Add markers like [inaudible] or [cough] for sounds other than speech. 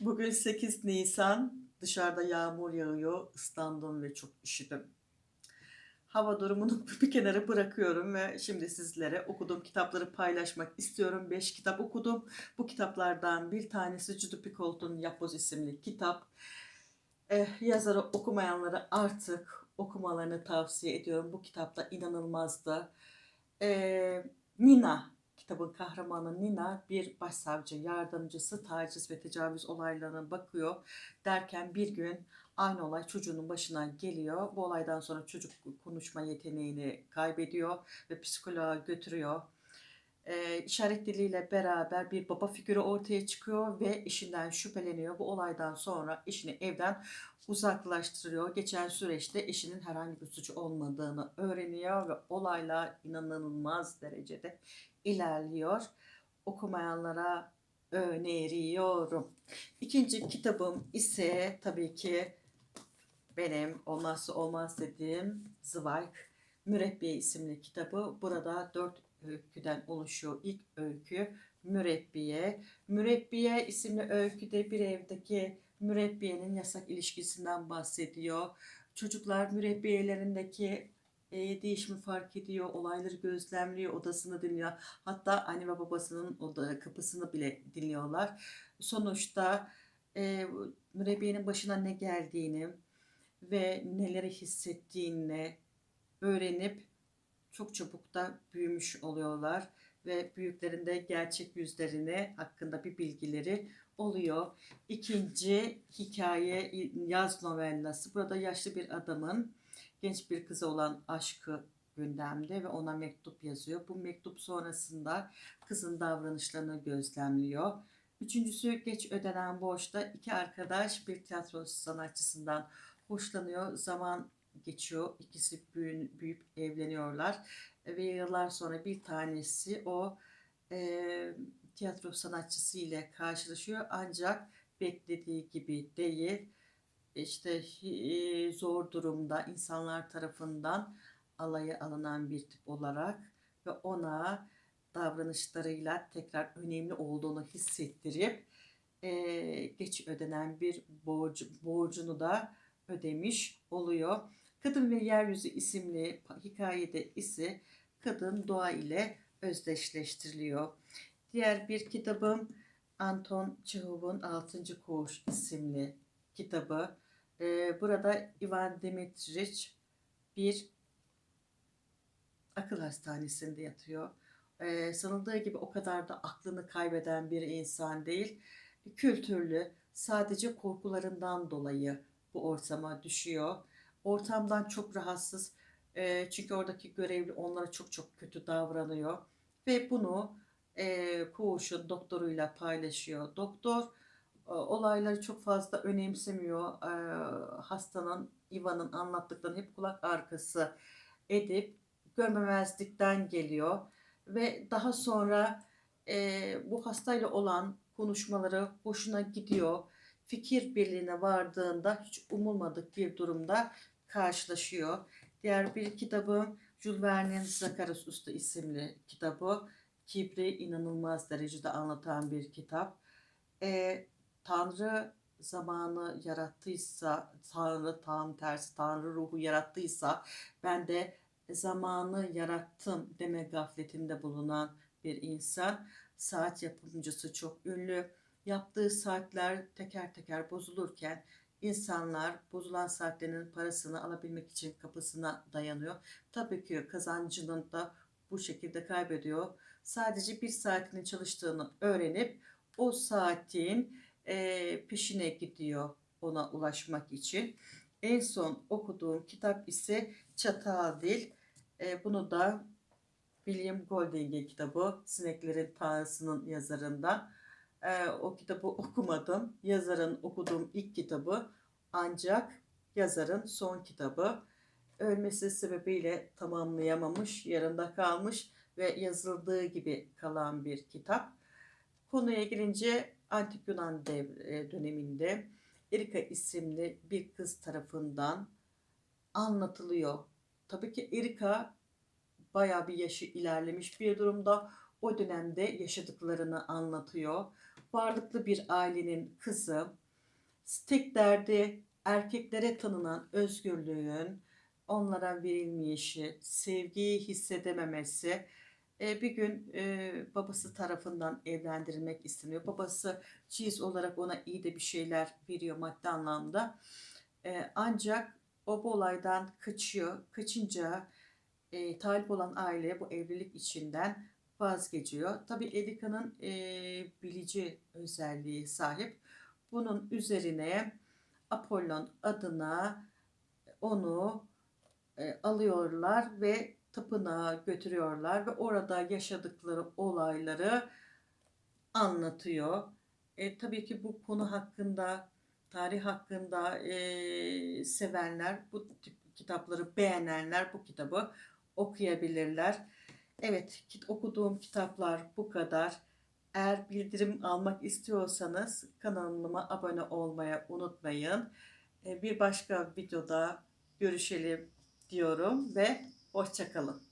Bugün 8 Nisan. Dışarıda yağmur yağıyor. Islandım ve çok üşüdüm. Hava durumunu [laughs] bir kenara bırakıyorum ve şimdi sizlere okuduğum kitapları paylaşmak istiyorum. 5 kitap okudum. Bu kitaplardan bir tanesi Judy Picoult'un Yapboz isimli kitap. Eh, yazarı okumayanlara artık okumalarını tavsiye ediyorum. Bu kitapta inanılmazdı. Eh, Nina, kitabın kahramanı Nina bir başsavcı yardımcısı taciz ve tecavüz olaylarına bakıyor. Derken bir gün aynı olay çocuğunun başına geliyor. Bu olaydan sonra çocuk konuşma yeteneğini kaybediyor ve psikoloğa götürüyor. Ee, işaret diliyle beraber bir baba figürü ortaya çıkıyor ve eşinden şüpheleniyor. Bu olaydan sonra eşini evden uzaklaştırıyor. Geçen süreçte eşinin herhangi bir suçu olmadığını öğreniyor ve olaylar inanılmaz derecede ilerliyor. Okumayanlara öneriyorum. İkinci kitabım ise tabii ki benim olmazsa olmaz dediğim Zweig Mürebbiye isimli kitabı. Burada dört öyküden oluşuyor. İlk öykü Mürebbiye. Mürebbiye isimli öyküde bir evdeki mürebbiyenin yasak ilişkisinden bahsediyor. Çocuklar mürebbiyelerindeki e, değişimi fark ediyor, olayları gözlemliyor, odasını dinliyor. Hatta anne ve babasının oda kapısını bile dinliyorlar. Sonuçta e, mürebbiyenin başına ne geldiğini ve neleri hissettiğini öğrenip çok çabuk da büyümüş oluyorlar ve büyüklerinde gerçek yüzlerini hakkında bir bilgileri oluyor. İkinci hikaye yaz novellası. Burada yaşlı bir adamın genç bir kıza olan aşkı gündemde ve ona mektup yazıyor. Bu mektup sonrasında kızın davranışlarını gözlemliyor. Üçüncüsü geç ödenen borçta iki arkadaş bir tiyatro sanatçısından hoşlanıyor. Zaman geçiyor. İkisi büyün, büyüyüp evleniyorlar. Ve yıllar sonra bir tanesi o e, tiyatro sanatçısı ile karşılaşıyor. Ancak beklediği gibi değil. İşte e, zor durumda insanlar tarafından alaya alınan bir tip olarak ve ona davranışlarıyla tekrar önemli olduğunu hissettirip e, geç ödenen bir borcu, borcunu da ödemiş oluyor. Kadın ve Yeryüzü isimli hikayede ise kadın doğa ile özdeşleştiriliyor. Diğer bir kitabım Anton Çehov'un Altıncı Koğuş isimli kitabı. Ee, burada Ivan Dimitrich bir akıl hastanesinde yatıyor. Ee, sanıldığı gibi o kadar da aklını kaybeden bir insan değil. Kültürlü, sadece korkularından dolayı bu ortama düşüyor. Ortamdan çok rahatsız. Çünkü oradaki görevli onlara çok çok kötü davranıyor. Ve bunu e, koğuşun doktoruyla paylaşıyor. Doktor olayları çok fazla önemsemiyor. Hastanın, Ivan'ın anlattıklarını hep kulak arkası edip görmemezlikten geliyor. Ve daha sonra e, bu hastayla olan konuşmaları hoşuna gidiyor. Fikir birliğine vardığında hiç umulmadık bir durumda karşılaşıyor. Diğer bir kitabım Jules Verne'in Zakaros Usta isimli kitabı. Kibri inanılmaz derecede anlatan bir kitap. E, Tanrı zamanı yarattıysa, Tanrı tam tersi Tanrı ruhu yarattıysa ben de zamanı yarattım deme gafletinde bulunan bir insan. Saat yapımcısı çok ünlü. Yaptığı saatler teker teker bozulurken insanlar bozulan saatlerinin parasını alabilmek için kapısına dayanıyor. Tabii ki kazancını da bu şekilde kaybediyor. Sadece bir saatinin çalıştığını öğrenip o saatin e, peşine gidiyor ona ulaşmak için. En son okuduğum kitap ise Çatal Dil. E, bunu da William Golding'in kitabı Sineklerin Tanrısı'nın yazarından. E, o kitabı [laughs] okumadım. Yazarın okuduğum ilk kitabı ancak yazarın son kitabı. Ölmesi sebebiyle tamamlayamamış, yarında kalmış ve yazıldığı gibi kalan bir kitap. Konuya girince Antik Yunan devre döneminde Erika isimli bir kız tarafından anlatılıyor. Tabii ki Erika bayağı bir yaşı ilerlemiş bir durumda. O dönemde yaşadıklarını anlatıyor. Varlıklı bir ailenin kızı. Tek derdi erkeklere tanınan özgürlüğün onlara verilmeyişi, sevgiyi hissedememesi. E, bir gün e, babası tarafından evlendirilmek isteniyor. Babası çiz olarak ona iyi de bir şeyler veriyor maddi anlamda. E, ancak o bu olaydan kaçıyor. Kaçınca e, talip olan aile bu evlilik içinden vazgeçiyor. Tabii Erika'nın e, bilici özelliği sahip. Bunun üzerine Apollon adına onu e, alıyorlar ve tapınağa götürüyorlar ve orada yaşadıkları olayları anlatıyor. E, tabii ki bu konu hakkında, tarih hakkında e, sevenler, bu tip kitapları beğenenler bu kitabı okuyabilirler. Evet, okuduğum kitaplar bu kadar. Eğer bildirim almak istiyorsanız kanalıma abone olmayı unutmayın. E, Bir başka videoda görüşelim diyorum ve hoşçakalın.